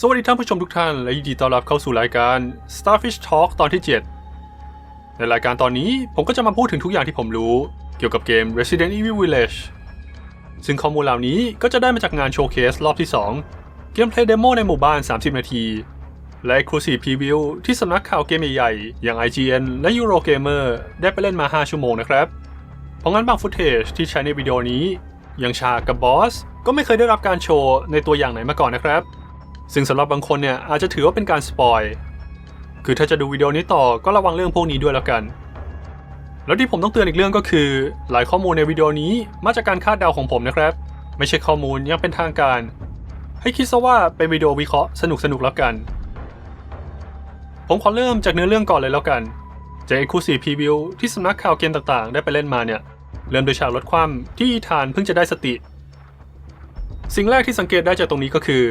สวัสดีท่านผู้ชมทุกท่าน และยินดีต้อนรับเข้าสู่รายการ Starfish Talk ตอนที่ 7 ในรายการตอนนี้ผมก็จะมาพูดถึงทุกอย่างที่ผมรู้ เกี่ยวกับเกม Resident Evil Village ซึ่งข้อมูลเหล่านี้ก็จะได้มาจากงานโชว์เคสรอบที่ 2 เกมเพลย์เดโมในหมู่บ้าน 30 นาที และ Exclusive Preview ที่สำนักข่าวเกมใหญ่ๆ อย่าง IGN และ Eurogamer ได้ไปเล่นมา 5 ชั่วโมงนะครับ เพราะงั้นบางฟุตเทจที่ใช้ในวิดีโอนี้อย่างฉากกับบอสก็ไม่เคยได้รับการโชว์ในตัวอย่างไหนมาก่อนนะครับ ซึ่งสำหรับบางคนเนี่ยอาจจะถือว่าเป็นการสปอย คือถ้าจะดูวิดีโอนี้ต่อก็ระวังเรื่องพวกนี้ด้วยแล้วกัน แล้วที่ผมต้องเตือนอีกเรื่องก็คือ หลายข้อมูลในวิดีโอนี้มาจากการคาดเดาของผมนะครับ ไม่ใช่ข้อมูลยังเป็นทางการ ให้คิดซะว่าเป็นวิดีโอวิเคราะห์สนุกๆแล้วกัน ผมขอเริ่มจากเนื้อเรื่องก่อนเลยแล้วกันจาก Exclusive Preview ที่สำนักข่าวเกมต่างๆ ได้ไปเล่นมาเนี่ยเริ่มโดยฉากลดความที่อีธานเพิ่งจะได้สติ สิ่งแรกที่สังเกตได้จากตรงนี้ก็คือ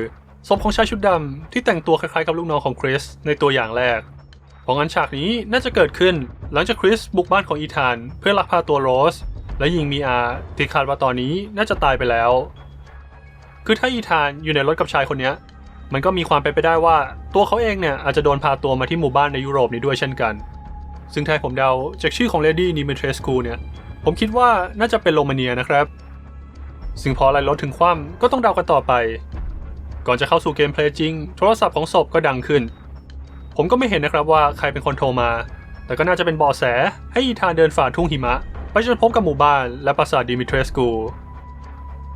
ศพของชายชุดดำที่แต่งตัวคล้ายๆกับลูกน้องของคริสในตัวอย่างแรกเพราะงั้นฉากนี้น่าจะเกิดขึ้นหลังจากคริสบุกบ้านของอีธาน เพื่อลักพาตัวโรส และยิงมีอาที่คาดว่าตอนนี้น่าจะตายไปแล้ว คือถ้าอีธานอยู่ในรถกับชายคนนี้มันก็มีความเป็นไปได้ว่าตัวเขาเองเนี่ยอาจจะโดนพาตัวมาที่หมู่บ้านในยุโรปนี้ด้วยเช่นกัน ซึ่งถ้าผมเดาจากชื่อของเลดี้นิเมเทรสคูเนี่ยผมคิดว่าน่าจะเป็นโรมาเนียนะครับ ซึ่งพออะไรลดถึงคว่ำก็ต้องเดากันต่อไป ก่อนจะเข้าสู่เกมเพลย์จริง โทรศัพท์ของศพก็ดังขึ้น ผมก็ไม่เห็นนะครับว่าใครเป็นคนโทรมา แต่ก็น่าจะเป็นเบอแสให้อีธานเดินฝ่าทุ่งหิมะ ไปจนพบกับหมู่บ้านและปราสาทดิมิเทรสกู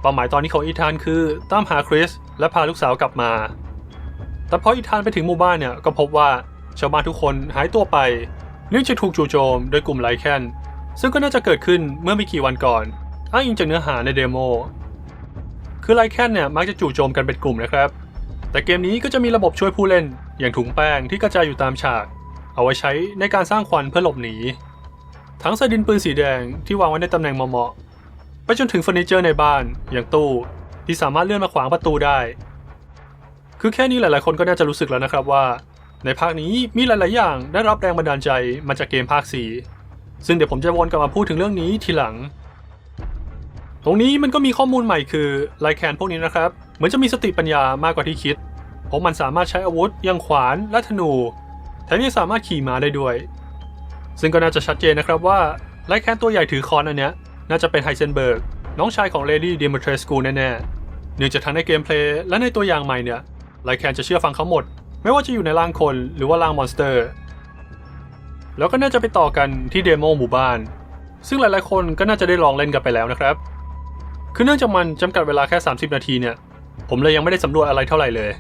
เป้าหมายตอนนี้ของอีธานคือตามหาคริสและพาลูกสาวกลับมา แต่พออีธานไปถึงหมู่บ้านเนี่ยก็พบว่าชาวบ้านทุกคนหายตัวไปเนื่องจากถูกจู่โจมโดยกลุ่มไลแคนซึ่งก็น่าจะเกิดขึ้นเมื่อไม่กี่วันก่อน อ้างอิงจากเนื้อหาในเดโม คือไลแคนเนี่ยมักจะจู่โจมกันเป็นกลุ่มนะครับ แต่เกมนี้ก็จะมีระบบช่วยผู้เล่น อย่างถุงแป้งที่กระจายอยู่ตามฉาก เอาไว้ใช้ในการสร้างควันเพื่อหลบหนี ทั้งสายดินปืนสีแดงที่วางไว้ในตำแหน่งเหมาะๆไปจนถึงเฟอร์นิเจอร์ในบ้านอย่างตู้ที่สามารถเลื่อนมาขวางประตูได้ คือแค่นี้หลายๆ คนก็น่าจะรู้สึกแล้วนะครับว่า ในภาคนี้มีหลาย ๆ อย่างได้รับแรงบันดาลใจมาจากเกมภาค 4 ซึ่งเดี๋ยวผมจะวนกลับมาพูดถึงเรื่องนี้ทีหลัง ตรงนี้มันก็มีข้อมูลใหม่คือไลแคนพวกนี้นะครับ เหมือนจะมีสติปัญญามากกว่าที่คิด เพราะมันสามารถใช้อาวุธอย่างขวานและธนู แถมยังสามารถขี่ม้าได้ด้วย ซึ่งก็น่าจะชัดเจนนะครับว่าไลแคนตัวใหญ่ถือคอนอันเนี้ยน่าจะเป็นไฮเซนเบิร์กน้องชายของเลดี้เดมเทรสกูแน่ๆ เนื่องจากทั้งในเกมเพลย์และในตัวอย่างใหม่เนี่ยไลแคนจะเชื่อฟังเขาหมด ไม่ว่าจะอยู่ในร่างคนหรือว่าร่างมอนสเตอร์ แล้วก็น่าจะไปต่อกันที่เดโมหมู่บ้าน ซึ่งหลายๆคนก็น่าจะได้ลองเล่นกันไปแล้วนะครับ คือเนื่องจากมันจำกัดเวลาแค่ 30 นาทีเนี่ย ผมเลยยังไม่ได้สำรวจอะไรเท่าไหร่เลย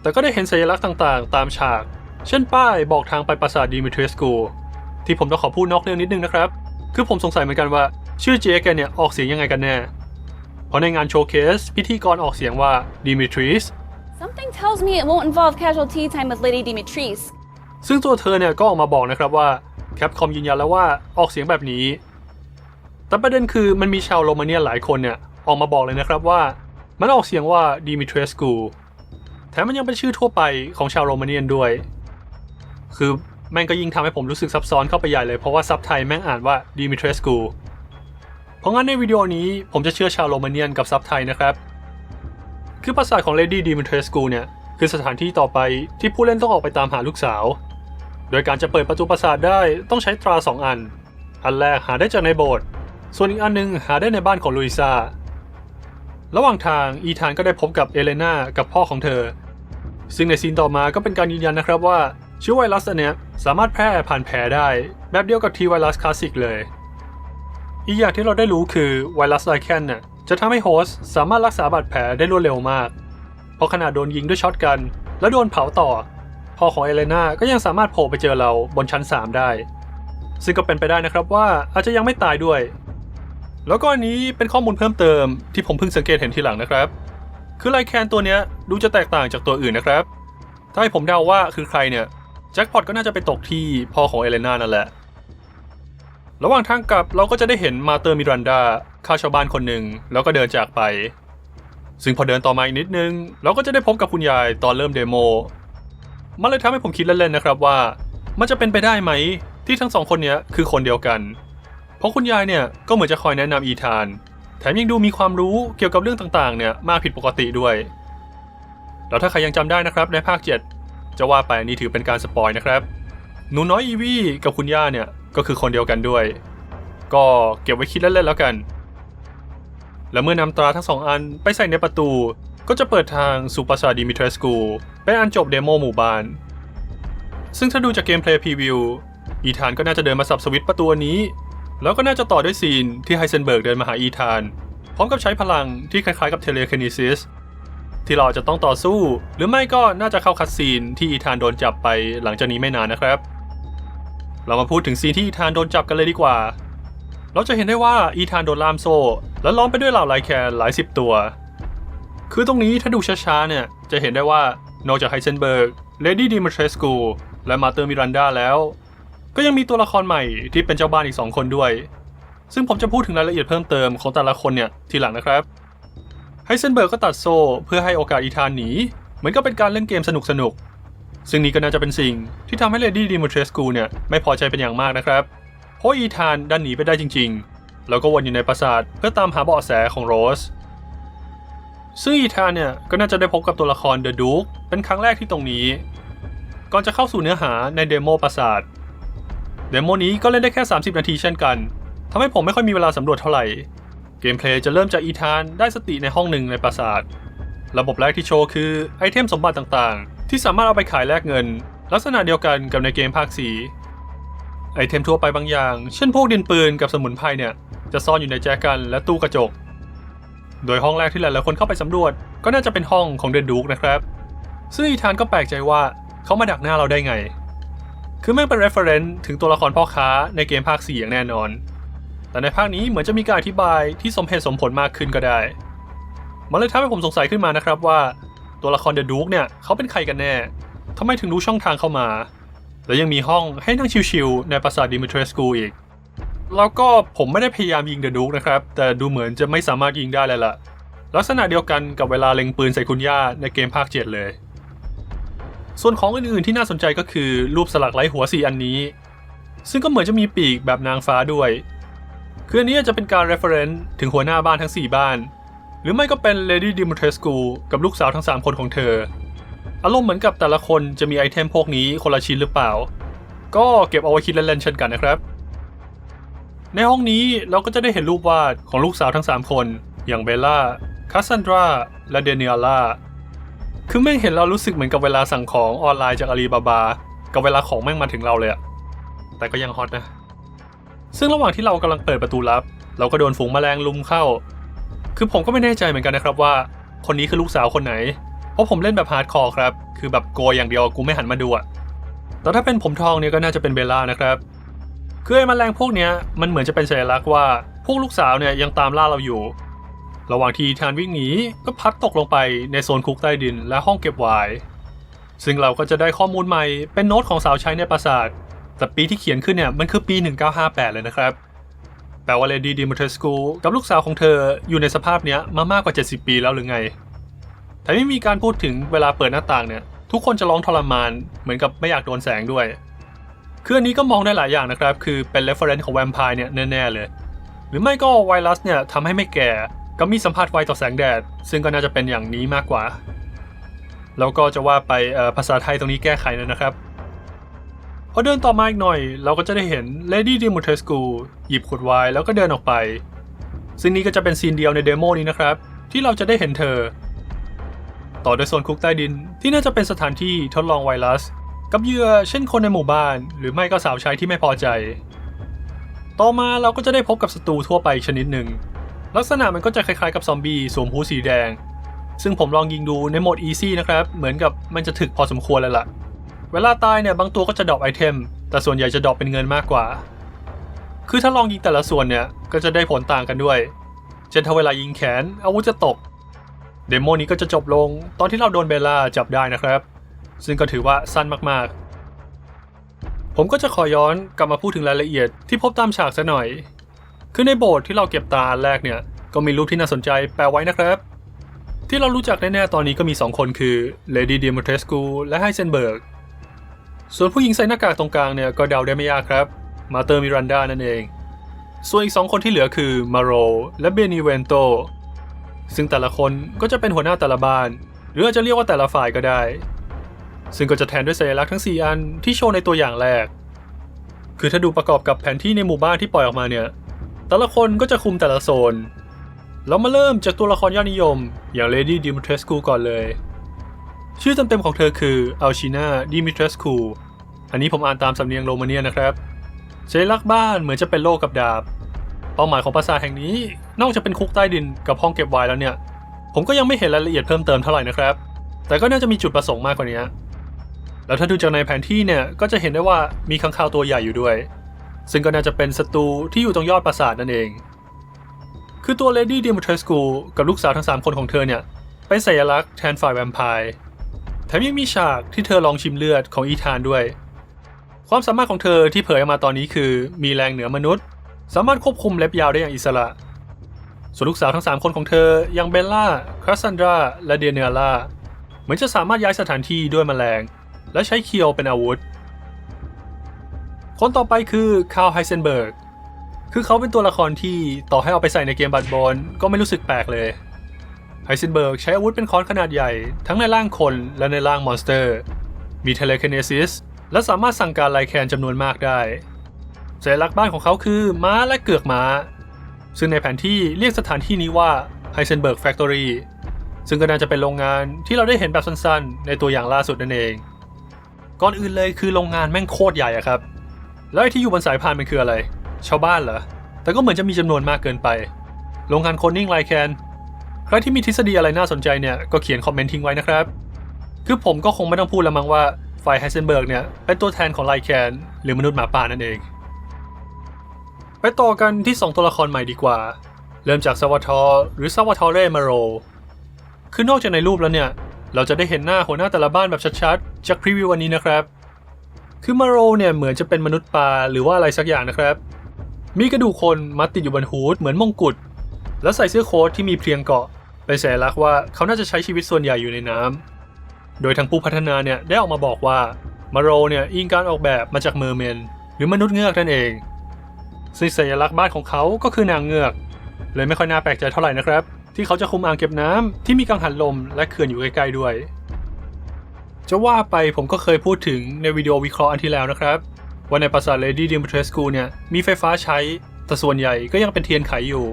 แต่ก็ได้เห็นสัญลักษณ์ต่างๆ ตามฉาก เช่นป้ายบอกทางไปปราสาทดิมิเทรสกูที่ผมต้องขอพูดนอกเรื่องนิดนึงนะครับ คือผมสงสัยเหมือนกันว่าชื่อเจแกเนี่ยออกเสียงยังไงกันแน่ เพราะในงานโชว์เคสพิธีกรออกเสียงว่าดิมิทริส Something tells me it won't involve casual tea time with Lady Dimitris. ซึ่งตัวเธอเนี่ยก็ออกมาบอกนะครับว่าแคปคอมยืนยันแล้วว่าออกเสียงแบบนี้ แต่ประเด็นคือมันมีชาวโรมาเนียหลายคนเนี่ย ออกมาบอกเลยนะครับว่า มันออกเสียงว่าดิมิเทรสกูแถมมันยังเป็นชื่อทั่วไปของชาวโรมาเนียนด้วย คือแม่งก็ยิ่งทำให้ผมรู้สึกซับซ้อนเข้าไปใหญ่เลยเพราะว่าซับไทยแม่งอ่านว่าดิมิเทรสกูเพราะงั้นในวิดีโอนี้ผมจะเชื่อชาวโรมาเนียนกับซับไทยนะครับ คือปราสาทของ Lady Dimitrescu เนี่ยคือสถานที่ต่อไปที่ผู้เล่นต้องออกไปตามหาลูกสาว โดยการจะเปิดประตูปราสาทได้ต้องใช้ตราสองอัน อันแรกหาได้จากในโบสถ์ ส่วนอีกอันหนึงหาได้ในบ้านของลุยซาระหว่างทางอีธานก็ได้พบกับเอเลนากับพ่อของเธอ ซึ่งในซีนต่อมาก็เป็นการยืนยันนะครับว่าเชื้อไวรัสอันเนี้ยสามารถแพร่ผ่านแผลได้ แบบเดียวกับทีไวรัสคลาสสิกเลย อีกอย่างที่เราได้รู้คือไวรัสไลแคนเนี่ยจะทำให้โฮสต์สามารถรักษาบาดแผลได้รวดเร็วมาก เพราะขณะโดนยิงด้วยช็อตกัน แล้วโดนเผาต่อ พ่อของเอเลนาก็ยังสามารถโผล่ไปเจอเราบนชั้น 3 ได้ ซึ่งก็เป็นไปได้นะครับว่าอาจจะยังไม่ตายด้วย แล้วก็อันนี้เป็นข้อมูลเพิ่มเติมที่ผมเพิ่งสังเกตเห็นทีหลังนะครับ คือไลแคนตัวเนี้ยดูจะแตกต่างจากตัวอื่นนะครับ ถ้าให้ผมเดาว่าคือใครเนี่ยแจ็คพอตก็น่าจะไปตกที่พ่อของเอเลนานั่นแหละ ระหว่างทางกลับเราก็จะได้เห็นมาเตอร์มิรันดาฆ่าชาวบ้านคนหนึ่งแล้วก็เดินจากไป ซึ่งพอเดินต่อมาอีกนิดนึง เราก็จะได้พบกับคุณยายตอนเริ่มเดโมมันเลยทำให้ผมคิดเล่นๆนะครับว่า มันจะเป็นไปได้ไหมที่ทั้งสองคนเนี้ยคือคนเดียวกัน เพราะคุณยายเนี่ยก็เหมือนจะคอยแนะนำอีธาน แถมยังดูมีความรู้เกี่ยวกับเรื่องต่างๆ เนี่ยมากผิดปกติด้วย แล้วถ้าใครยังจำได้นะครับในภาค 7 จะว่าไปนี่ถือเป็นการสปอยนะครับ หนูน้อยอีวี่กับคุณย่าเนี่ยก็คือคนเดียวกันด้วย ก็เก็บไว้คิดเล่นๆแล้วกัน และเมื่อนำตราทั้งสองอันไปใส่ในประตู ก็จะเปิดทางสู่ปราสาทดิมิทรสกูเป็นอันจบเดโมหมู่บ้าน ซึ่งถ้าดูจากเกมเพลย์พรีวิวอีธานก็น่าจะเดินมาสับสวิตประตูนี้ แล้วก็น่าจะต่อด้วยซีนที่ไฮเซนเบิร์กเดินมาหาอีธาน พร้อมกับใช้พลังที่คล้ายๆกับเทเลค i นิซิสที่เราอาจจะต้องต่อสู้ หรือไม่ก็น่าจะเข้าคัดซีนที่อีธานโดนจับไปหลังจากนี้ไม่นานนะครับ เรามาพูดถึงซีนที่อีธานโดนจับกันเลยดีกว่า เราจะเห็นได้ว่าอีธานโดนล่ามโซ่ และล้อมไปด้วยเหล่าไลแคนหลายสิบตัว คือตรงนี้ถ้าดูช้าๆเนี่ยจะเห็นได้ว่านอกจากไฮเซนเบิร์กเลดี้ดิมเทรสกูและมาเตอร์มิรันดาแล้ว ก็ยังมีตัวละครใหม่ที่เป็นเจ้าบ้านอีก 2 คนด้วย ซึ่งผมจะพูดถึงรายละเอียดเพิ่มเติมของแต่ละคนเนี่ยทีหลังนะครับไฮเซนเบิร์กก็ตัดโซ่เพื่อให้โอกาสอีธานหนี เหมือนกับเป็นการเล่นเกมสนุกๆซึ่งนี่ก็น่าจะเป็นสิ่งที่ทำให้เลดี้ดิมเทรสกูเนี่ยไม่พอใจเป็นอย่างมากนะครับ เพราะอีธานดันหนีไปได้จริง ๆ แล้วก็วนอยู่ในปราสาทเพื่อตามหาเบาะแสของโรส ซึ่งอีธานเนี่ยก็น่าจะได้พบกับตัวละครเดอะดูคเป็นครั้งแรกที่ตรงนี้ ก่อนจะเข้าสู่เนื้อหาในเดโมปราสาท เดโมนี้ก็เล่นได้แค่ 30 นาทีเช่นกัน ทำให้ผมไม่ค่อยมีเวลาสำรวจเท่าไหร่ เกมเพลย์จะเริ่มจากอีธานได้สติในห้องหนึ่งในปราสาท ระบบแรกที่โชว์คือไอเทมสมบัติต่างๆ ที่สามารถเอาไปขายแลกเงิน ลักษณะเดียวกันกับในเกมภาค4ไอเทมทั่วไปบางอย่าง เช่นพวกดินปืนกับสมุนไพรเนี่ย จะซ่อนอยู่ในแจกันและตู้กระจก โดยห้องแรกที่หลายๆคนเข้าไปสำรวจ ก็น่าจะเป็นห้องของเดนดูกนะครับ ซึ่งอีธานก็แปลกใจว่าเขามาดักหน้าเราได้ไง คือแม่งเป็น reference ถึงตัวละครพ่อค้าในเกมภาค 4 อย่างแน่นอน แต่ในภาคนี้เหมือนจะมีการอธิบายที่สมเหตุสมผลมากขึ้นก็ได้ มันเลยทำให้ผมสงสัยขึ้นมานะครับว่า ตัวละครเดอะดูกเนี่ยเขาเป็นใครกันแน่ทำไมถึงรู้ช่องทางเข้ามา และยังมีห้องให้นั่งชิวๆในปราสาทดิมิเทรีสกูอีก แล้วก็ผมไม่ได้พยายามยิงเดอะดูกนะครับ แต่ดูเหมือนจะไม่สามารถยิงได้เลยล่ะ ลักษณะเดียวกันกับเวลาเล็งปืนใส่คุณย่าในเกมภาค 7 เลย ส่วนของอื่นๆที่น่าสนใจก็คือรูปสลักไร้หัวสี่อันนี้ ซึ่งก็เหมือนจะมีปีกแบบนางฟ้าด้วย คืออันนี้จจะเป็นการ reference ถึงหัวหน้าบ้านทั้ง 4 บ้าน หรือไม่ก็เป็น Lady Dimitrescu กับลูกสาวทั้ง 3 คนของเธอ อารมณ์เหมือนกับแต่ละคนจะมีไอเทมพวกนี้คนละชิ้นหรือเปล่า ก็เก็บเอาไว้คิดเล่นๆเช่นกันนะครับ ในห้องนี้เราก็จะได้เห็นรูปวาดของลูกสาวทั้ง 3 คน อย่างเบลล่าคาซันดราและเดเนียล่า คือไม่งเห็นเรารู้สึกเหมือนกับเวลาสั่งของออนไลน์จากอาลีบาบา กับเวลาของแม่งมาถึงเราเลยอะแต่ก็ยังฮอตนะ ซึ่งระหว่างที่เรากำลังเปิดประตูลับ เราก็โดนฝูงแมลงลุมเข้า คือผมก็ไม่แน่ใจเหมือนกันนะครับว่า คนนี้คือลูกสาวคนไหน เพราะผมเล่นแบบฮาร์ดคอร์ครับ คือแบบโกยอย่างเดียวกูไม่หันมาดูอะแต่ถ้าเป็นผมทองเนี่ยก็น่าจะเป็นเบลล่านะครับ คือไอ้แมลงพวกเนี้ยมันเหมือนจะเป็นสัญลักษณ์ว่าพวกลูกสาวเนี่ยยังตามล่าเราอยู่ ระหว่างที่ทานวิ่งหนีก็พัดตกลงไปในโซนคุกใต้ดินและห้องเก็บไวน์ซึ่งเราก็จะได้ข้อมูลใหม่เป็นโน้ตของสาวใช้ในปราสาท แต่ปีที่เขียนขึ้นเนี่ยมันคือปี 1958 เลยนะครับ แปลว่าเลดี้ดิมเทสกูกับลูกสาวของเธออยู่ในสภาพเนี้ยมามากกว่า 70 ปีแล้วหรือไง แต่ไม่มีการพูดถึงเวลาเปิดหน้าต่างเนี่ย ทุกคนจะร้องทรมานเหมือนกับไม่อยากโดนแสงด้วยคืออันนี้ก็มองได้หลายอย่างนะครับ คือเป็น reference ของแวมไพร์เนี่ยแน่ๆเลย หรือไม่ก็ไวรัสเนี่ยทำให้ไม่แก่ ก็มีสัมผัสไวต่อแสงแดด ซึ่งก็น่าจะเป็นอย่างนี้มากกว่า แล้วก็จะว่าไปภาษาไทยตรงนี้แก้ไขแล้วนะครับพอเดินต่อมาอีกหน่อย เราก็จะได้เห็น Lady d i m o t e s c u หยิบขวดไวน์แล้วก็เดินออกไป ซึ่งนี้ก็จะเป็นซีนเดียวในเดโมนี้นะครับ ที่เราจะได้เห็นเธอ ต่อด้วยโซนคุกใต้ดินที่น่าจะเป็นสถานที่ทดลองไวรัส กับเหยื่อเช่นคนในหมู่บ้าน หรือไม่ก็สาวใช้ที่ไม่พอใจ ต่อมาเราก็จะได้พบกับศัตรูทั่วไปชนิดหนึ่ง ลักษณะมันก็จะคล้ายๆกับซอมบี้สวมหูสีแดง ซึ่งผมลองยิงดูในโหมด Easy นะครับ เหมือนกับมันจะถึกพอสมควรเลยล่ะ เวลาตายเนี่ยบางตัวก็จะดรอปไอเทม แต่ส่วนใหญ่จะดรอปเป็นเงินมากกว่า คือถ้าลองยิงแต่ละส่วนเนี่ย ก็จะได้ผลต่างกันด้วย เช่นถ้าเวลายิงแขนอาวุธจะตก เดโมนี้ก็จะจบลงตอนที่เราโดนเบลล่าจับได้นะครับ ซึ่งก็ถือว่าสั้นมากๆ ผมก็จะขอย้อนกลับมาพูดถึงรายละเอียดที่พบตามฉากซะหน่อย คือในโบสถ์ที่เราเก็บตาอันแรกเนี่ย ก็มีรูปที่น่าสนใจแปะไว้นะครับ ที่เรารู้จักแน่ๆตอนนี้ก็มี 2 คนคือ Lady Dimitrescu และ Heisenberg ส่วนผู้หญิงใส่หน้ากากตรงกลางเนี่ยก็เดาได้ไม่ยากครับ มาเตอร์มิรันดานั่นเอง ส่วนอีก 2 คนที่เหลือคือมาโรและเบนิเวนโตซึ่งแต่ละคนก็จะเป็นหัวหน้าแต่ละบ้าน หรืออาจจะเรียกว่าแต่ละฝ่ายก็ได้ ซึ่งก็จะแทนด้วยสัญลักษณ์ทั้ง 4 อันที่โชว์ในตัวอย่างแรก คือถ้าดูประกอบกับแผนที่ในหมู่บ้านที่ปล่อยออกมาเนี่ย แต่ละคนก็จะคุมแต่ละโซนเรามาเริ่มจากตัวละครยอดนิยม อย่างเลดี้ดิมิทรสคูก่อนเลย ชื่อเต็มๆของเธอคืออัลชินาดิมิทรสคูอันนี้ผมอ่านตามสำเนียงโรมาเนียนะครับสัญลักษณ์บ้านเหมือนจะเป็นโลกกับดาบ เป้าหมายของปราสาทแห่งนี้ นอกจากเป็นคุกใต้ดินกับห้องเก็บไวน์แล้วเนี่ย ผมก็ยังไม่เห็นรายละเอียดเพิ่มเติมเท่าไหร่นะครับ แต่ก็น่าจะมีจุดประสงค์มากกว่านี้ แล้วถ้าดูจากในแผนที่เนี่ย ก็จะเห็นได้ว่ามีข้างคาวตัวใหญ่อยู่ด้วย ซึ่งก็น่าจะเป็นศัตรูที่อยู่ตรงยอดปราสาทนั่นเอง คือตัวเลดี้เดมเทรสกูกับลูกสาวทั้ง 3 คนของเธอเนี่ยเป็นสัญลักษณ์แทนฝ่ายแวมไพร์แถมยังมีฉากที่เธอลองชิมเลือดของอีธานด้วย ความสามารถของเธอที่เผยออกมาตอนนี้คือมีแรงเหนือมนุษย์ สามารถควบคุมเล็บยาวได้อย่างอิสระ ส่วนลูกสาวทั้ง 3 คนของเธอยังเบลล่าครัสซันดราและเดียเนล่าเหมือนจะสามารถย้ายสถานที่ด้วยแมลง และใช้เคียวเป็นอาวุธ คนต่อไปคือคาร์ลไฮเซนเบิร์กคือเขาเป็นตัวละครที่ต่อให้เอาไปใส่ในเกมบัตบอลก็ไม่รู้สึกแปลกเลยไฮเซนเบิร์กใช้อาวุธเป็นค้อนขนาดใหญ่ ทั้งในร่างคนและในร่างมอนสเตอร์ มีเทเลคเนซิสและสามารถสั่งการไลแคนจำนวนมากได้สัญลักษณ์บ้านของเขาคือม้าและเกือกม้า ซึ่งในแผนที่เรียกสถานที่นี้ว่า Heisenberg Factory ซึ่งก็น่าจะเป็นโรงงานที่เราได้เห็นแบบสั้นๆ ในตัวอย่างล่าสุดนั่นเอง ก่อนอื่นเลยคือโรงงานแม่งโคตรใหญ่อะครับ แล้วไอ้ที่อยู่บนสายพานมันคืออะไร ชาวบ้านเหรอ แต่ก็เหมือนจะมีจำนวนมากเกินไป โรงงานโคนิ่งไลแคนใครที่มีทฤษฎีอะไรน่าสนใจเนี่ยก็เขียนคอมเมนต์ทิ้งไว้นะครับ คือผมก็คงไม่ต้องพูดแล้วมั้งว่าฝ่ายไฮเซนเบิร์กเนี่ยเป็นตัวแทนของไลแคนหรือมนุษย์หมาป่านั่นเอง ไปต่อกันที่ 2 ตัวละครใหม่ดีกว่า เริ่มจากซาวทอร์หรือซาวทอเรมาโร คือนอกจากในรูปแล้วเนี่ย เราจะได้เห็นหน้าหัวหน้าแต่ละบ้านแบบชัดๆ จากพรีวิววันนี้นะครับ คือมาโรเนี่ยเหมือนจะเป็นมนุษย์ปลาหรือว่าอะไรสักอย่างนะครับ มีกระดูกคนมัดติดอยู่บนฮูดเหมือนมงกุฎ แล้วใส่เสื้อโค้ทที่มีเพียงเกาะเป็นสัญลักษณ์ว่าเขาน่าจะใช้ชีวิตส่วนใหญ่อยู่ในน้ำโดยทางผู้พัฒนาเนี่ยได้ออกมาบอกว่ามาโรเนี่ยอิงการออกแบบมาจากเมอร์เมน หรือมนุษย์เงือกนั่นเองซึ่งสัญลักษณ์บ้านของเขาก็คือนางเงือก เลยไม่ค่อยน่าแปลกใจเท่าไหร่นะครับ ที่เขาจะคุมอ่างเก็บน้ำที่มีกังหันลมและเขื่อนอยู่ใกล้ๆด้วย จะว่าไปผมก็เคยพูดถึงในวิดีโอวิเคราะห์อันที่แล้วนะครับ ว่าในปราสาทเลดี้ดิมเทรสกูเนี่ย มีไฟฟ้าใช้ แต่ส่วนใหญ่ก็ยังเป็นเทียนไขอยู่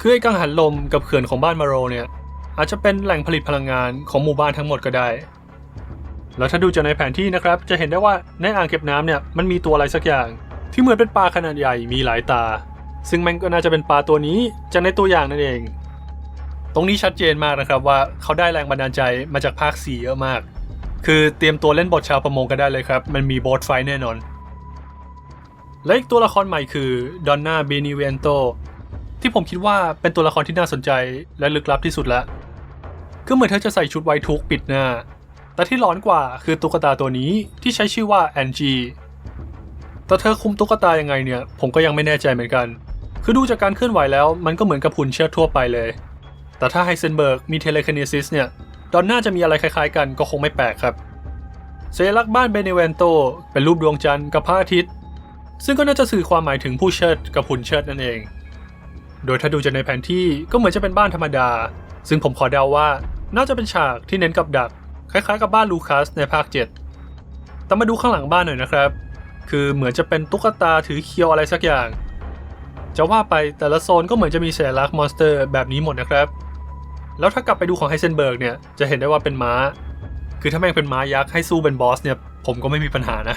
คือไอ้กังหันลมกับเขื่อนของบ้านมาโรเนี่ย อาจจะเป็นแหล่งผลิตพลังงานของหมู่บ้านทั้งหมดก็ได้ แล้วถ้าดูจากในแผนที่นะครับ จะเห็นได้ว่าในอ่างเก็บน้ำเนี่ยมันมีตัวอะไรสักอย่าง ที่เหมือนเป็นปลาขนาดใหญ่มีหลายตา ซึ่งมันก็น่าจะเป็นปลาตัวนี้จากในตัวอย่างนั่นเอง ตรงนี้ชัดเจนมากนะครับว่าเขาได้แรงบันดาลใจมาจากภาค4เยอะมาก คือเตรียมตัวเล่นบทชาวประมงกันได้เลยครับ มันมีบอสไฟแน่นอน และอีกตัวละครใหม่คือดอนนาเบนิเวนโตที่ผมคิดว่าเป็นตัวละครที่น่าสนใจและลึกลับที่สุดละก็เหมือนเธอจะใส่ชุดไวทุกปิดหน้า แต่ที่ร้อนกว่าคือตุ๊กตาตัวนี้ที่ใช้ชื่อว่าแอนจีแต่เธอคุมตุ๊กตายังไงเนี่ย ผมก็ยังไม่แน่ใจเหมือนกัน คือดูจากการเคลื่อนไหวแล้วมันก็เหมือนกับหุ่นเชือดทั่วไปเลย แต่ถ้าไฮเซนเบิร์กมีเทเลคเนซิสเนี่ย อนน่าจะมีอะไรคล้ายๆกันก็คงไม่แปลกครับสัญลักษณ์บ้านเบเนเวนโต เป็นรูปดวงจันทร์กับพระอาทิตย์ ซึ่งก็น่าจะสื่อความหมายถึงผู้เชิดกับหุ่นเชิดนั่นเอง โดยถ้าดูจากในแผนที่ก็เหมือนจะเป็นบ้านธรรมดา ซึ่งผมขอเดาว่า น่าจะเป็นฉากที่เน้นกับดัก คล้ายๆ กับบ้านลูคัสในภาค 7 แต่มาดูข้างหลังบ้านหน่อยนะครับ คือเหมือนจะเป็นตุ๊กตาถือเคียวอะไรสักอย่าง จะว่าไปแต่ละโซนก็เหมือนจะมีสัญลักษณ์มอนสเตอร์แบบนี้หมดนะครับ แล้วถ้ากลับไปดูของไฮเซนเบิร์กเนี่ยจะเห็นได้ว่าเป็นม้า คือถ้าแม่งเป็นม้ายักษ์ให้สู้เป็นบอสเนี่ยผมก็ไม่มีปัญหานะ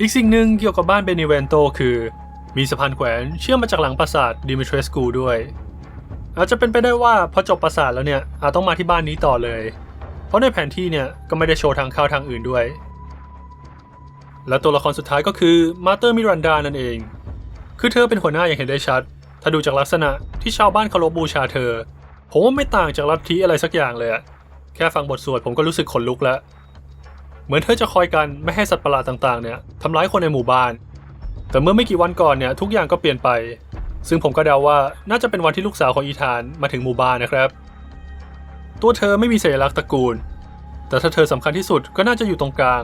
อีกสิ่งหนึ่งเกี่ยวกับบ้านเบนิเวนโตคือ มีสะพานแขวนเชื่อมมาจากหลังปราสาทดิมิทรีสกูด้วย อาจจะเป็นไปได้ว่าพอจบปราสาทแล้วเนี่ยอาจต้องมาที่บ้านนี้ต่อเลย เพราะในแผนที่เนี่ยก็ไม่ได้โชว์ทางเข้าทางอื่นด้วย และตัวละครสุดท้ายก็คือมาเตอร์มิรันดานั่นเอง คือเธอเป็นหัวหน้าอย่างเห็นได้ชัด ถ้าดูจากลักษณะที่ชาวบ้านเคารพบูชาเธอ ผมว่าไม่ต่างจากลัทธิอะไรสักอย่างเลยอะแค่ฟังบทสวดผมก็รู้สึกขนลุกแล้ว เหมือนเธอจะคอยกันไม่ให้สัตว์ประหลาดต่างๆ เนี่ยทำร้ายคนในหมู่บ้าน แต่เมื่อไม่กี่วันก่อนเนี่ยทุกอย่างก็เปลี่ยนไป ซึ่งผมก็เดาว่าน่าจะเป็นวันที่ลูกสาวของอีธานมาถึงหมู่บ้านนะครับ ตัวเธอไม่มีสัญลักษณ์ตระกูล แต่ถ้าเธอสำคัญที่สุดก็น่าจะอยู่ตรงกลาง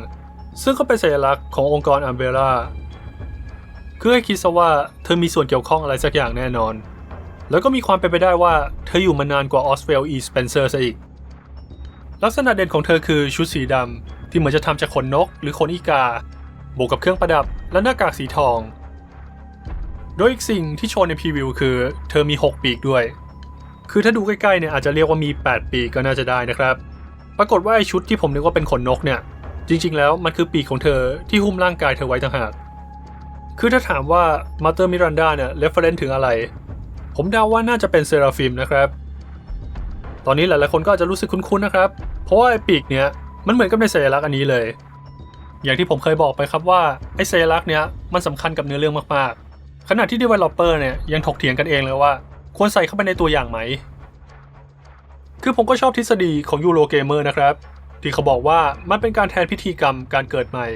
ซึ่งก็เป็นสัญลักษณ์ขององค์กรอัมเบร่าคือให้คิดซะว่าเธอมีส่วนเกี่ยวข้องอะไรสักอย่างแน่นอน แล้วก็มีความเป็นไปได้ว่าเธออยู่มานานกว่าออสเวลอีสเปนเซอร์ซะอีก ลักษณะเด่นของเธอคือชุดสีดำที่เหมือนจะทำจากขนนก หรือขนอีกา บวกกับเครื่องประดับ และหน้ากากสีทอง โดยอีกสิ่งที่โชว์ในพรีวิวคือ เธอมี 6 ปีกด้วย คือถ้าดูใกล้ๆเนี่ยอาจจะเรียกว่ามี 8 ปีกก็น่าจะได้นะครับ ปรากฏว่าไอชุดที่ผมนึกว่าเป็นขนนกเนี่ย จริงๆ แล้วมันคือปีกของเธอที่หุ้มร่างกายเธอไว้ต่างหากคือถ้าถามว่ามาเตอร์มิรันดาเนี่ยเรฟเฟรนถึงอะไร ผมเดาว่าน่าจะเป็นเซราฟิมนะครับ ตอนนี้หลายๆคนก็อาจจะรู้สึกคุ้นๆนะครับ เพราะว่าไอ้ปีกเนี้ยมันเหมือนกับในสัญลักษณ์อันนี้เลย อย่างที่ผมเคยบอกไปครับว่าไอ้สัญลักษณ์เนี้ยมันสำคัญกับเนื้อเรื่องมากๆ ขณะที่ developer เนี่ยยังถกเถียงกันเองเลยว่า ควรใส่เข้าไปในตัวอย่างไหม คือผมก็ชอบทฤษฎีของยูโรเกมเมอร์นะครับ ที่เขาบอกว่ามันเป็นการแทนพิธีกรรมการเกิดใหม่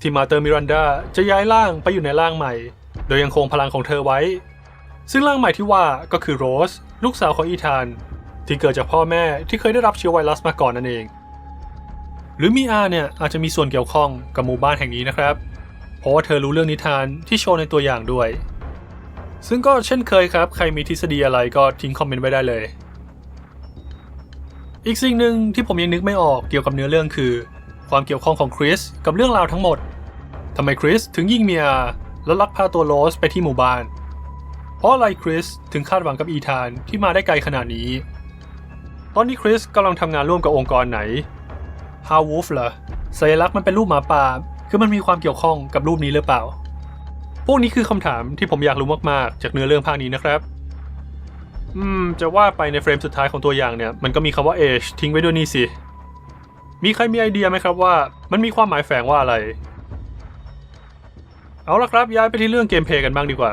ที่มาเตอร์มิรันดาจะย้ายร่างไปอยู่ในร่างใหม่ โดยยังคงพลังของเธอไว้ ซึ่งร่างใหม่ที่ว่าก็คือโรส ลูกสาวของอีธาน ที่เกิดจากพ่อแม่ที่เคยได้รับเชื้อไวรัสมาก่อนนั่นเอง หรือมีอาเนี่ยอาจจะมีส่วนเกี่ยวข้องกับหมู่บ้านแห่งนี้นะครับ เพราะว่าเธอรู้เรื่องนิทานที่โชว์ในตัวอย่างด้วย ซึ่งก็เช่นเคยครับ ใครมีทฤษฎีอะไรก็ทิ้งคอมเมนต์ไว้ได้เลย อีกสิ่งหนึ่งที่ผมยังนึกไม่ออกเกี่ยวกับเนื้อเรื่องคือ ความเกี่ยวข้องของคริสกับเรื่องราวทั้งหมดทำไมคริสถึงยิงเมียแล้วลักพาตัวโรสไปที่หมู่บ้าน เพราะอะไรคริสถึงคาดหวังกับอีธานที่มาได้ไกลขนาดนี้ ตอนนี้คริสกำลังทำงานร่วมกับองค์กรไหนฮาววูฟเหรอสัญลักษณ์มันเป็นรูปหมาป่า คือมันมีความเกี่ยวข้องกับรูปนี้หรือเปล่า พวกนี้คือคำถามที่ผมอยากรู้มากๆ จากเนื้อเรื่องภาคนี้นะครับ อืม จะว่าไปในเฟรมสุดท้ายของตัวอย่างเนี่ย มันก็มีคำว่า age ทิ้งไว้ด้วยนี่สิ มีใครมีไอเดียไหมครับว่า มันมีความหมายแฝงว่าอะไร เอาละครับย้ายไปที่เรื่องเกมเพลย์กันบ้างดีกว่า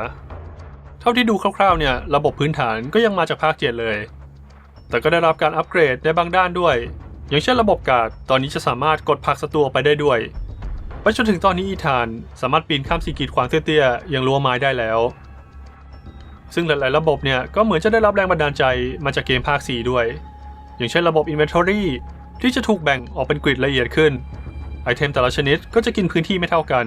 ท่าที่ดูคร่าวๆเนี่ยระบบพื้นฐานก็ยังมาจากภาคเจ็ดเลย แต่ก็ได้รับการอัปเกรดในบางด้านด้วย อย่างเช่นระบบการ์ดตอนนี้จะสามารถกดผักศัตรูออกไปได้ด้วยไปจนถึงตอนนี้อีธานสามารถปีนข้ามสิ่กีดขวางเตี้ยๆอย่างรั้วไม้ได้แล้ว ซึ่งหลายๆระบบเนี่ยก็เหมือนจะได้รับแรงบันดาลใจมาจากเกมภาค 4 ด้วย อย่างเช่นระบบ Inventory ที่จะถูกแบ่งออกเป็นกริดละเอียดขึ้นไอเทมแต่ละชนิดก็จะกินพื้นที่ไม่เท่ากัน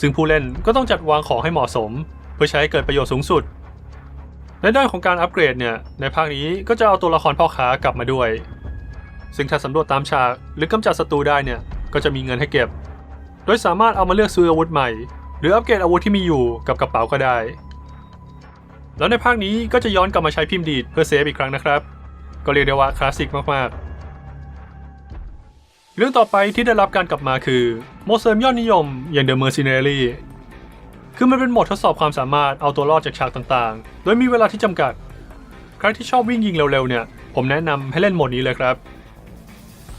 ซึ่งผู้เล่นก็ต้องจัดวางของให้เหมาะสม พื่อใช้ให้เกิดประโยชน์สูงสุด ในด้านของการอัปเกรดเนี่ย ในภาคนี้ก็จะเอาตัวละครพ่อค้ากลับมาด้วย ซึ่งถ้าสำรวจตามฉากหรือกำจัดศัตรูได้เนี่ย ก็จะมีเงินให้เก็บ โดยสามารถเอามาเลือกซื้ออาวุธใหม่ หรืออัปเกรดอาวุธที่มีอยู่กับกระเป๋าก็ได้ แล้วในภาคนี้ก็จะย้อนกลับมาใช้พิมพ์ดีดเพื่อเซฟอีกครั้งนะครับ ก็เรียกได้ว่าคลาสสิกมากๆเรื่องต่อไปที่ได้รับการกลับมาคือโมเสริมยอดนิยมอย่าง The Mercenary คือมันเป็นโหมดทดสอบความสามารถเอาตัวรอดจากฉากต่างๆ โดยมีเวลาที่จำกัด ใครที่ชอบวิ่งยิงเร็วๆเนี่ย ผมแนะนำให้เล่นโหมดนี้เลยครับ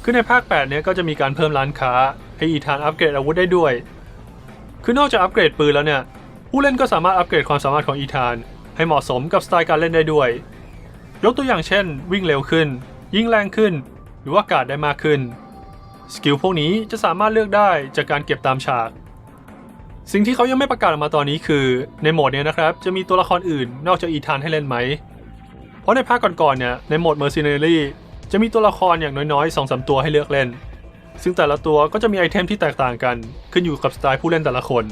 คือในภาค 8 เนี่ยก็จะมีการเพิ่มร้านค้า ให้อีธานอัปเกรดอาวุธได้ด้วย คือนอกจากอัปเกรดปืนแล้วเนี่ย ผู้เล่นก็สามารถอัปเกรดความสามารถของอีธาน ให้เหมาะสมกับสไตล์การเล่นได้ด้วย ยกตัวอย่างเช่น วิ่งเร็วขึ้น ยิงแรงขึ้น หรือว่าการดได้มากขึ้น สกิลพวกนี้จะสามารถเลือกได้จากการเก็บตามฉาก สิ่งที่เขายังไม่ประกาศออกมาตอนนี้คือในโหมดเนี้ยนะครับจะมีตัวละครอื่นนอกจากอีธานให้เล่นไหม เพราะในภาคก่อนๆเนี่ยในโหมด Mercenary จะมีตัวละครอย่างน้อยๆ2อสตัวให้เลือกเล่น ซึ่งแต่ละตัวก็จะมีไอเทมที่แตกต่างกัน ขึ้นอยู่กับสไตล์ผู้เล่นแต่ละคน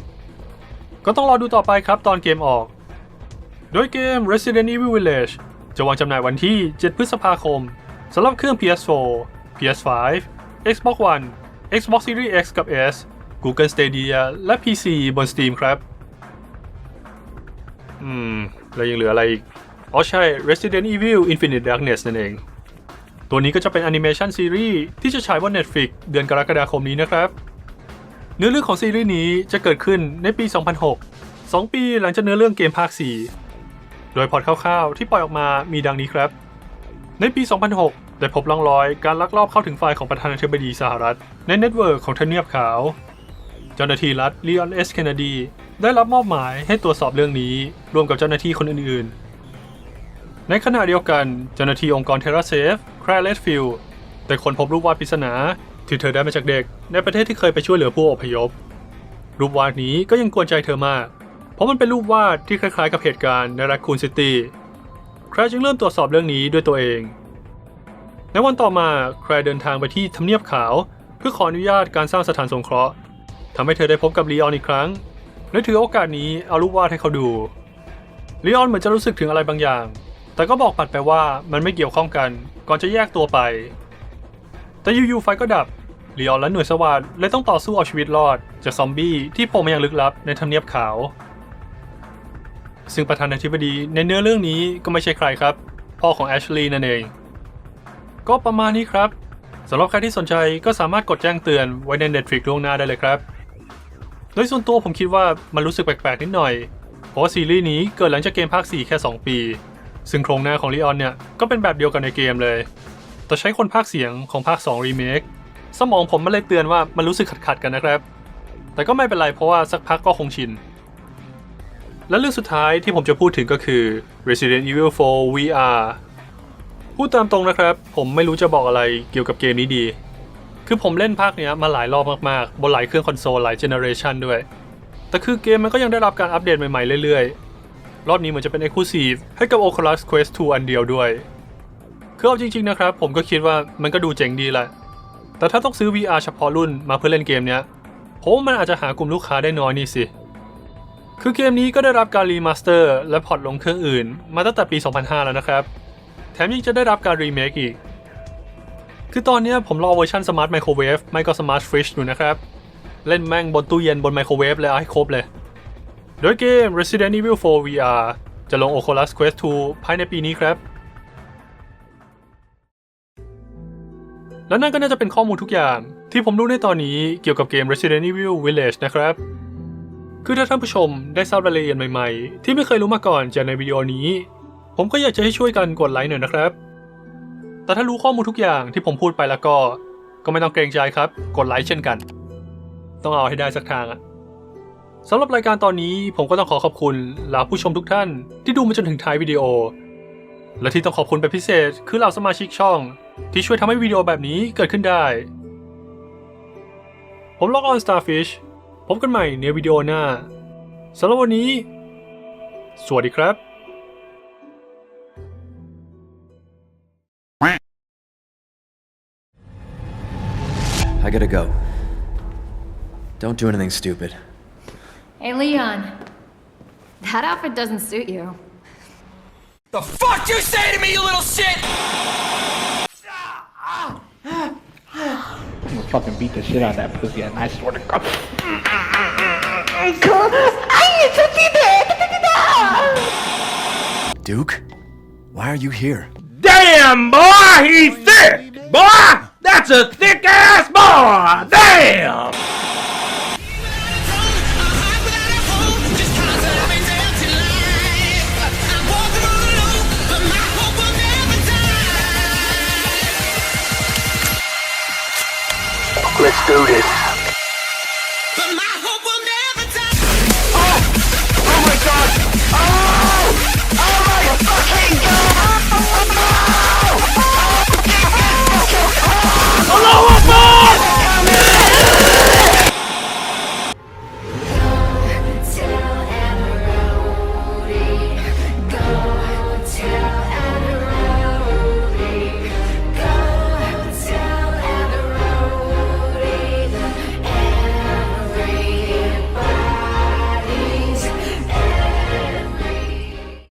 ก็ต้องรอดูต่อไปครับตอนเกมออก โดยเกม Resident Evil Village จะวางจำหน่ายวันที่ 7 พฤษภาคมสำหรับเครื่อง PS4 PS5 Xbox One Xbox Series X กับ S Google Stadia และ PC บน Steam ครับ อืม แล้วยังเหลืออะไรอีก อ๋อใช่ Resident Evil Infinite Darkness นั่นเอง ตัวนี้ก็จะเป็นแอนิเมชันซีรีส์ที่จะฉายบน Netflix เดือนกรกฎาคมนี้นะครับ เนื้อเรื่องของซีรีส์นี้จะเกิดขึ้นในปี 2006 2 ปีหลังจากเนื้อเรื่องเกมภาค 4 โดยพอร์ตคร่าวๆ ที่ปล่อยออกมามีดังนี้ครับ ในปี 2006 ได้พบร่องรอยการลักลอบเข้าถึงไฟล์ของประธานาธิบดีสหรัฐ ในเน็ตเวิร์กของทเนียบขาว เจ้าหน้าที่รัฐลีออนเอสเคนเนดีได้รับมอบหมายให้ตรวจสอบเรื่องนี้ร่วมกับเจ้าหน้าที่คนอื่นๆ ในขณะเดียวกันเจ้าหน้าที่องค์กรเทราเซฟแคร์เลสฟิลได้ค้นพบรูปวาดปริศนาที่เธอได้มาจากเด็ก ในประเทศที่เคยไปช่วยเหลือผู้อพยพ รูปวาดนี้ก็ยังกวนใจเธอมาก เพราะมันเป็นรูปวาดที่คล้ายๆ กับเหตุการณ์ในรักคูนซิตี้แคร์จึงเริ่มตรวจสอบเรื่องนี้ด้วยตัวเอง ในวันต่อมาแคร์เดินทางไปที่ทำเนียบขาว เพื่อขออนุญาตการสร้างสถานสงเคราะห์ ทำให้เธอได้พบกับลีออนอีกครั้ง และถือโอกาสนี้เอารูปวาดให้เขาดูลีออนเหมือนจะรู้สึกถึงอะไรบางอย่าง แต่ก็บอกปัดไปว่ามันไม่เกี่ยวข้องกัน ก่อนจะแยกตัวไป แต่อยู่ๆไฟก็ดับลีออนและหน่วยสวัสดเลยต้องต่อสู้เอาชีวิตรอด จากซอมบี้ที่โผล่มาอย่างลึกลับในทำเนียบขาว ซึ่งประธานาธิบดีในเนื้อเรื่องนี้ก็ไม่ใช่ใครครับ พ่อของแอชลีย์นั่นเอง ก็ประมาณนี้ครับสำหรับใครที่สนใจก็สามารถกดแจ้งเตือนไว้ใน Netflix ล่วงหน้าได้เลยครับ โดยส่วนตัวผมคิดว่ามันรู้สึกแปลกๆนิดหน่อย เพราะซีรีส์นี้เกิดหลังจากเกมภาค 4 แค่ 2 ปี ซึ่งโครงหน้าของลีออนเนี่ย ก็เป็นแบบเดียวกันในเกมเลย แต่ใช้คนภาคเสียงของภาค 2 รีเมค สมองผมมันเลยเตือนว่ามันรู้สึกขัดๆกันนะครับ แต่ก็ไม่เป็นไรเพราะว่าสักพักก็คงชิน และเรื่องสุดท้ายที่ผมจะพูดถึงก็คือ Resident Evil 4 VR พูดตามตรงนะครับ ผมไม่รู้จะบอกอะไรเกี่ยวกับเกมนี้ดี คือผมเล่นภาคเนี้ยมาหลายรอบมากๆ บนหลายเครื่องคอนโซลหลายเจเนอเรชันด้วย แต่คือเกมมันก็ยังได้รับการอัปเดตใหม่ๆเรื่อยๆ รอบนี้เหมือนจะเป็น Exclusive ให้กับ Oculus Quest 2 อันเดียวด้วย คือเอาจริง ๆ นะครับ ผมก็คิดว่ามันก็ดูเจ๋งดีแหละ แต่ถ้าต้องซื้อ VR เฉพาะรุ่นมาเพื่อเล่นเกมเนี้ยผมว่ามันอาจจะหากลุ่มลูกค้าได้น้อยนี่สิ คือเกมนี้ก็ได้รับการรีมาสเตอร์และพอร์ตลงเครื่องอื่น มาตั้งแต่ปี 2005 แล้วนะครับ แถมยังจะได้รับการรีเมคอีก คือตอนนี้ผมรอเวอร์ชันสมาร์ทไมโครเวฟไม่ก็สมาร์ทฟริชอยู่นะครับ เล่นแม่งบนตู้เย็นบนไมโครเวฟเลยเอาให้ครบเลย โดยเกม Resident Evil 4 VR จะลง Oculus Quest 2 ภายในปีนี้ครับ และนั่นก็น่าจะเป็นข้อมูลทุกอย่าง ที่ผมรู้ในตอนนี้เกี่ยวกับเกม Resident Evil Village นะครับ คือถ้าท่านผู้ชมได้ทราบรายละเอียดใหม่ๆ ที่ไม่เคยรู้มาก่อนจากในวิดีโอนี้ ผมก็อยากจะให้ช่วยกันกดไลค์หน่อยนะครับ แต่ถ้ารู้ข้อมูลทุกอย่างที่ผมพูดไปแล้วก็ ก็ไม่ต้องเกรงใจครับ กดไลค์เช่นกัน ต้องเอาให้ได้สักทางอะสำหรับรายการตอนนี้ผมก็ต้องขอขอบคุณเหล่าผู้ชมทุกท่าน ที่ดูมาจนถึงท้ายวิดีโอ และที่ต้องขอบคุณเป็นพิเศษ คือเหล่าสมาชิกช่อง ที่ช่วยทำให้วิดีโอแบบนี้เกิดขึ้นได้ ผมล็อกออน Starfish พบกันใหม่ในวิดีโอหน้าสำหรับวันนี้ สวัสดีครับ I gotta go. Don't do anything stupid. Hey, Leon. That outfit doesn't suit you. The fuck you say to me, you little shit? I'm gonna fucking beat the shit out of that pussy and I swear to God. Duke? Why are you here? Damn, boy, he's thick! Boy! That's a thick ass boy! Damn! Let's do this.